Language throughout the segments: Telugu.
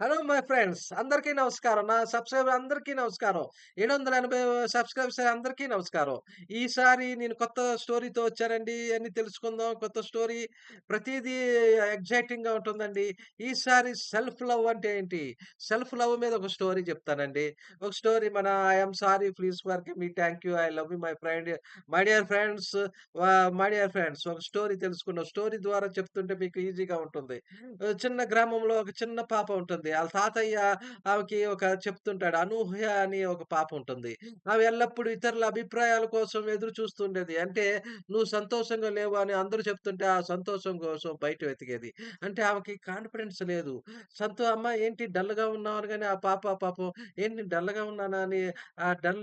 హలో మై ఫ్రెండ్స్ అందరికీ నమస్కారం. నా సబ్‌స్క్రైబర్ అందరికీ నమస్కారం. 780 సబ్‌స్క్రైబర్స్ అందరికీ నమస్కారం. ఈసారి నేను కొత్త స్టోరీతో వచ్చానండి. అన్నీ తెలుసుకుందాం. కొత్త స్టోరీ ప్రతీదీ ఎక్సైటింగ్‌గా ఉంటుందండి. ఈసారి సెల్ఫ్ లవ్ అంటే ఏంటి? సెల్ఫ్ లవ్ మీద ఒక స్టోరీ చెప్తానండి. ఒక స్టోరీ మన I am sorry please forgive me. Thank you. I love you my friend. My dear friends my dear friends ఒక స్టోరీ తెలుసుకుందాం. స్టోరీ ద్వారా చెప్తుంటే మీకు ఈజీగా ఉంటుంది. చిన్న గ్రామంలో ఒక చిన్న పాప ఉంటుంది. ఆళ్ళ తాతయ్య ఆమెకి ఒక చెప్తుంటాడు. అనూహ్య అని ఒక పాప ఉంటుంది. ఆమె ఎల్లప్పుడూ ఇతరుల అభిప్రాయాల కోసం ఎదురు చూస్తుండేది. అంటే నువ్వు సంతోషంగా లేవు అని అందరూ చెప్తుంటే ఆ సంతోషం కోసం బయట వెతికేది. అంటే ఆమెకి కాన్ఫిడెన్స్ లేదు. సంతో అమ్మ ఏంటి డల్‌గా ఉన్నావు అనగానే ఆ పాప పాపం ఏంటి డల్‌గా ఉన్నానా అని ఆ డల్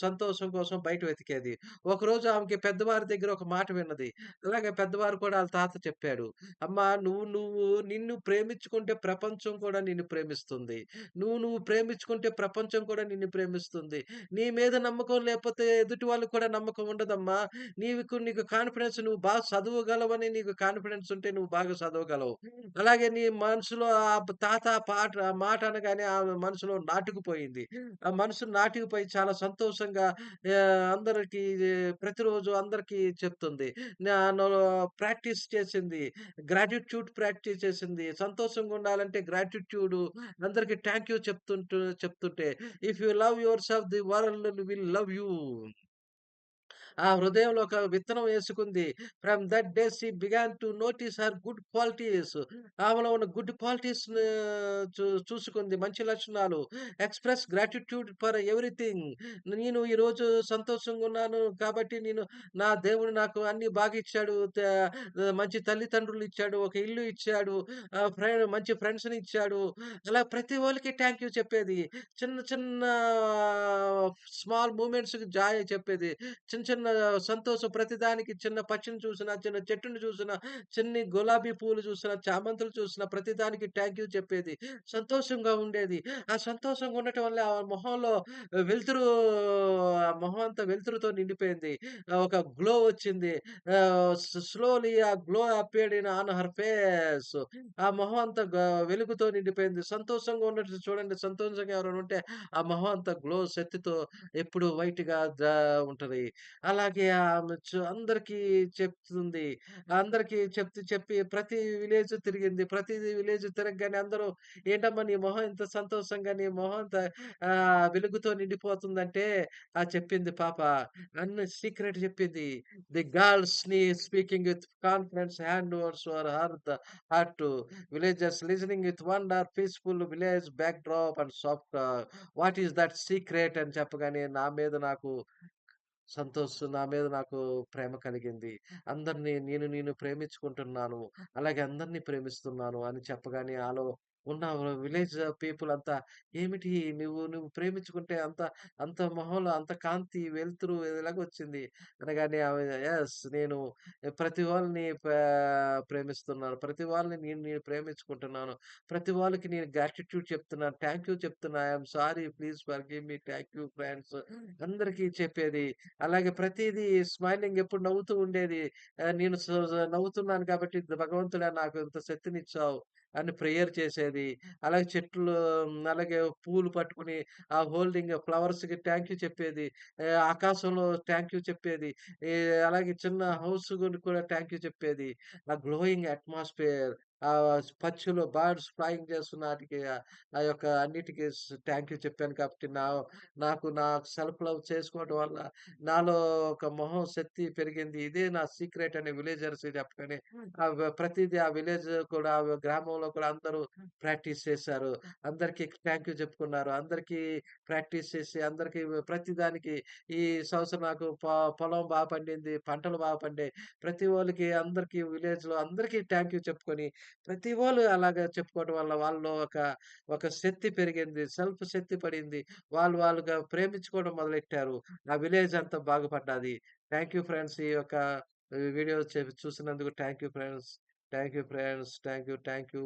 సంతోషం కోసం బయట వెతికేది. ఒకరోజు ఆమెకి పెద్దవారి దగ్గర ఒక మాట విన్నది. అలాగే పెద్దవారు కూడా ఆళ్ళ తాత చెప్పాడు. అమ్మా నువ్వు నువ్వు నిన్ను ప్రేమించుకుంటే ప్రపంచం కూడా నిన్ను ప్రేమిస్తుంది. నువ్వు నువ్వు ప్రేమించుకుంటే ప్రపంచం కూడా నిన్ను ప్రేమిస్తుంది. నీ మీద నమ్మకం లేకపోతే ఎదుటి వాళ్ళకి కూడా నమ్మకం ఉండదమ్మా. నీకు నీకు కాన్ఫిడెన్స్ నువ్వు బాగా చదవగలవని నీకు కాన్ఫిడెన్స్ ఉంటే నువ్వు బాగా చదవగలవు. అలాగే నీ మనసులో ఆ తాత పాట మాట అనగానే ఆ మనసులో నాటుకుపోయింది. ఆ మనసు నాటుకుపోయి చాలా సంతోషంగా అందరికి ప్రతిరోజు అందరికీ చెప్తుంది. ప్రాక్టీస్ చేసింది. గ్రాటిట్యూడ్ ప్రాక్టీస్ చేసింది. సంతోషంగా ఉండాలంటే గ్రాటిట్యూడ్ అందరికి థ్యాంక్ యూ చెప్తుంటు చెప్తుంటే if you love yourself the world will love you. ఆ హృదయంలో ఒక విత్తనం వేసుకుంది. From that day she began to notice her good qualities. ఆమెలో ఉన్న గుడ్ క్వాలిటీస్ చూ చూసుకుంది. మంచి లక్షణాలు. Express gratitude for everything. నేను ఈరోజు సంతోషంగా ఉన్నాను కాబట్టి నేను నా దేవుడు నాకు అన్ని బాగా ఇచ్చాడు. మంచి తల్లిదండ్రులు ఇచ్చాడు. ఒక ఇల్లు ఇచ్చాడు. ఫ్రెండ్ మంచి ఫ్రెండ్స్‌ని ఇచ్చాడు. అలా ప్రతి వాళ్ళకి థ్యాంక్ యూ చెప్పేది. చిన్న చిన్న స్మాల్ మూమెంట్స్‌కి జాయ్ చెప్పేది. చిన్న చిన్న సంతోషం ప్రతిదానికి చిన్న పక్షిని చూసినా, చిన్న చెట్టుని చూసినా, చిన్ని గులాబీ పూలు చూసినా, చామంతులు చూసినా ప్రతిదానికి థ్యాంక్ యూ చెప్పేది. సంతోషంగా ఉండేది. ఆ సంతోషంగా ఉండటం వల్ల ఆ మొహంలో వెలుతురు మొహం అంతా వెలుతురుతో నిండిపోయింది. ఒక గ్లో వచ్చింది. స్లోలీ ఆ glow appeared in on her face. ఆ మొహం అంతా వెలుగుతో నిండిపోయింది. సంతోషంగా ఉన్నట్టు చూడండి సంతోషంగా ఎవరైనా ఉంటే ఆ మొహం అంతా గ్లో శక్తితో ఎప్పుడు వైట్‌గా ఉంటుంది ఉంటది. అలాగే ఆమె అందరికీ చెప్తుంది. అందరికీ చెప్తూ చెప్పి ప్రతి విలేజ్ తిరిగింది. ప్రతి విలేజ్ తిరగగానే అందరూ ఏంటమ్మా నీ మొహం ఇంత సంతోషంగా నీ మొహం ఇంత వెలుగుతో నిండిపోతుందంటే ఆ చెప్పింది పాప. అన్ని సీక్రెట్ చెప్పింది. The గర్ల్స్ని speaking with confidence hand overs are her the heart. Villagers listening with wonder peaceful village backdrop and soft what is that secret అని చెప్పగానే నా మీద నాకు సంతోషం నా మీద నాకు ప్రేమ కలిగింది. అందరిని నేను నేను ప్రేమించుకుంటున్నాను. అలాగే అందరినీ ప్రేమిస్తున్నాను అని చెప్పగానే ఆలో ఉన్న విలేజ్ పీపుల్ అంతా ఏమిటి నువ్వు నువ్వు ప్రేమించుకుంటే అంత అంత మొహంలో అంత కాంతి, వెలుతురు ఎలాగొచ్చింది? అనగానే ఆమె నేను ప్రతి వాళ్ళని ప్రేమిస్తున్నాను. ప్రతి వాళ్ళని నేను నేను ప్రేమించుకుంటున్నాను. ప్రతి వాళ్ళకి నేను గ్రాటిట్యూడ్ చెప్తున్నాను. థ్యాంక్ యూ చెప్తున్నా. I'm sorry please forgive me. Thank you friends అందరికీ చెప్పేది. అలాగే ప్రతిదీ స్మైలింగ్ ఎప్పుడు నవ్వుతూ ఉండేది. నేను నవ్వుతున్నాను కాబట్టి భగవంతుడా నాకు ఇంత శక్తినిచ్చావు అని ప్రేయర్ చేసేది. అలాగే చెట్లు అలాగే పూలు పట్టుకొని ఆ హోల్డింగ్ ఫ్లవర్స్‌కి థ్యాంక్ యూ చెప్పేది. ఆకాశంలో థ్యాంక్ యూ చెప్పేది. అలాగే చిన్న హౌస్ కూడా థ్యాంక్ యూ చెప్పేది. ఆ గ్లోయింగ్ అట్మాస్ఫియర్ పక్షులు బర్డ్స్ ఫ్లయింగ్ చేస్తున్న ఆటికి ఆ యొక్క అన్నిటికి థాంక్ యూ చెప్పాను కాబట్టి నా నాకు నా సెల్ఫ్ లవ్ చేసుకోవడం వల్ల నాలో ఒక మొహం శక్తి పెరిగింది. ఇదే నా సీక్రెట్ అని విలేజర్స్ వ ప్రతీదీ ఆ విలేజ్ కూడా ఆ గ్రామంలో కూడా అందరూ ప్రాక్టీస్ చేశారు. అందరికి థాంక్ యూ చెప్పుకున్నారు. అందరికీ ప్రాక్టీస్ చేసి అందరికి ప్రతిదానికి ఈ సంవత్సరం నాకు పొలం బా పండింది. పంటలు బాగా పండాయి. ప్రతి వాళ్ళకి అందరికి విలేజ్‌లో అందరికీ థాంక్ యూ చెప్పుకొని ప్రతి వాళ్ళు అలాగా చెప్పుకోవడం వల్ల వాళ్ళు ఒక ఒక శక్తి పెరిగింది. సెల్ఫ్ శక్తి పడింది. వాళ్ళు వాళ్ళుగా ప్రేమించుకోవడం మొదలెట్టారు. నా విలేజ్ అంతా బాగుపడ్డాది. Thank you friends. ఈ యొక్క వీడియో చూసినందుకు thank you friends. Thank you friends. Thank you. Thank you.